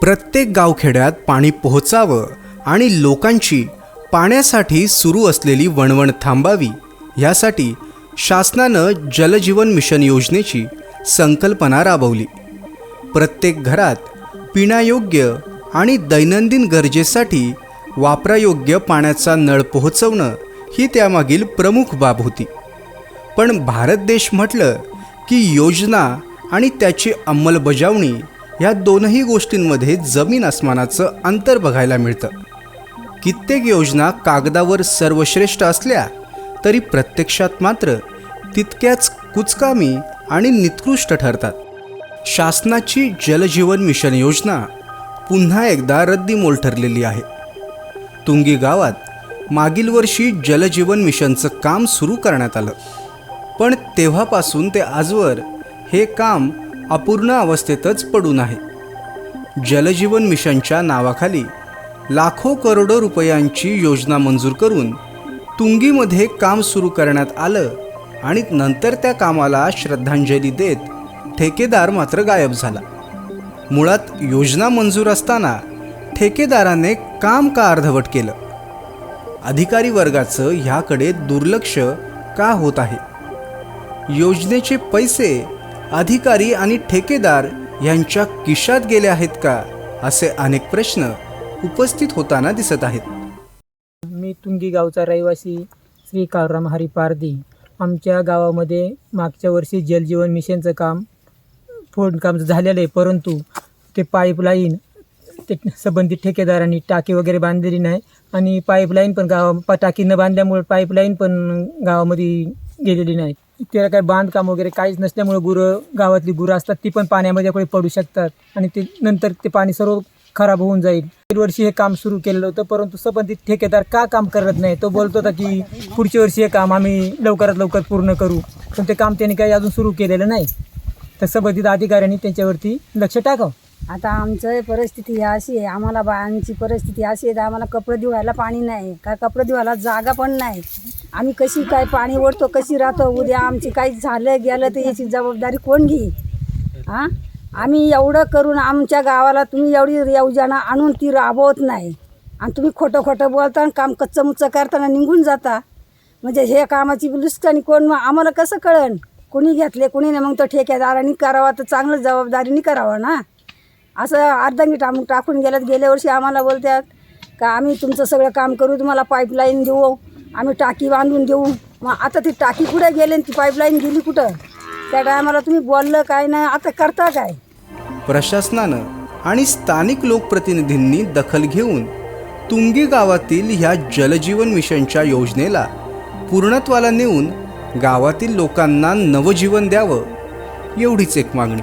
प्रत्येक गावखेड्यात पाणी पोहोचावं आणि लोकांची पाण्यासाठी सुरू असलेली वणवण थांबावी यासाठी शासनानं जलजीवन मिशन योजनेची संकल्पना राबवली. प्रत्येक घरात पिण्यायोग्य आणि दैनंदिन गरजेसाठी वापरायोग्य पाण्याचा नळ पोहोचवणं ही त्यामागील प्रमुख बाब होती. पण भारत देश म्हटलं की योजना आणि त्याची अंमलबजावणी या दोनही गोष्टींमध्ये जमीन आसमानाचं अंतर बघायला मिळतं. कित्येक योजना कागदावर सर्वश्रेष्ठ असल्या तरी प्रत्यक्षात मात्र तितक्याच कुचकामी आणि निकृष्ट ठरतात. शासनाची जलजीवन मिशन योजना पुन्हा एकदा रद्दीमोल ठरलेली आहे. तुंगी गावात मागील वर्षी जलजीवन मिशनचं काम सुरू करण्यात आलं. पण तेव्हापासून ते आजवर हे काम अपूर्ण अवस्थेतच पडून आहे. जलजीवन मिशनच्या नावाखाली लाखो करोडो रुपयांची योजना मंजूर करून तुंगीमध्ये काम सुरू करण्यात आलं आणि नंतर त्या कामाला श्रद्धांजली देत ठेकेदार मात्र गायब झाला. मुळात योजना मंजूर असताना ठेकेदाराने काम का अर्धवट केलं? अधिकारी वर्गाचं ह्याकडे दुर्लक्ष का होत आहे? योजनेचे पैसे अधिकारी आणि ठेकेदार यांच्या किशात गेले आहेत का? असे अनेक प्रश्न उपस्थित होताना दिसत आहेत. मी तुंगी गावचा रहिवासी श्री काळराम हरी पारधी. आमच्या गावामध्ये मागच्या वर्षी जलजीवन मिशनचं काम फोडकाम झालेलं आहे परंतु ते पाईपलाईन ते संबंधित ठेकेदारांनी टाकी वगैरे बांधलेली नाही आणि पाईपलाईन पण गावा टाकी न बांधल्यामुळे पाईपलाईन पण गावामध्ये गेलेली नाही त्याला काय बांधकाम वगैरे काहीच नसल्यामुळे गुरं गावातली गुरं असतात ती पण पाण्यामध्ये कोणी पडू शकतात. आणि ते नंतर ते पाणी सर्व खराब होऊन जाईल. वर्षी हे काम सुरू केलेलं होतं परंतु संबंधित ठेकेदार का काम करत नाही तो बोलतो होता की पुढच्या वर्षी हे काम आम्ही लवकरात लवकर पूर्ण करू. पण ते काम त्यांनी काही अजून सुरू केलेलं नाही. तर संबंधित अधिकाऱ्यांनी त्यांच्यावरती लक्ष टाकावं. आता आमचं परिस्थिती ही अशी आहे. आम्हाला बायांची परिस्थिती अशी आहे तर आम्हाला कपडे धुवायला पाणी नाही. काय कपडे धुवायला जागा पण नाही. आम्ही कशी काय पाणी ओढतो कशी राहतो उद्या आमची काही झालं गेलं तर याची जबाबदारी कोण घेई हां आम्ही एवढं करून आमच्या गावाला तुम्ही एवढी योजना आणून ती राबवत नाही. आणि तुम्ही खोटं खोटं बोलता आणि काम कच्चं मुच्चं करताना निघून जाता. म्हणजे हे कामाची लुस्कानी कोण मग आम्हाला कसं कळन? कोणी घेतले कोणी नाही. मग तो ठेकेदारांनी करावा तर चांगलं जबाबदारीने करावं ना. असं अर्धांगी टाकून टाकून गेल्यात गेल्या वर्षी आम्हाला बोलतात का आम्ही तुमचं सगळं काम करू तुम्हाला पाईपलाईन देऊ आम्ही टाकी बांधून देऊ. मग आता ती टाकी कुठे गेली आणि ती पाईपलाईन गेली कुठं? त्या टायमाला तुम्ही बोललं काय नाही आता करता काय? प्रशासनानं आणि स्थानिक लोकप्रतिनिधींनी दखल घेऊन तुंगी गावातील ह्या जलजीवन मिशनच्या योजनेला पूर्णत्वाला नेऊन गावातील लोकांना नवजीवन द्यावं एवढीच एक मागणी.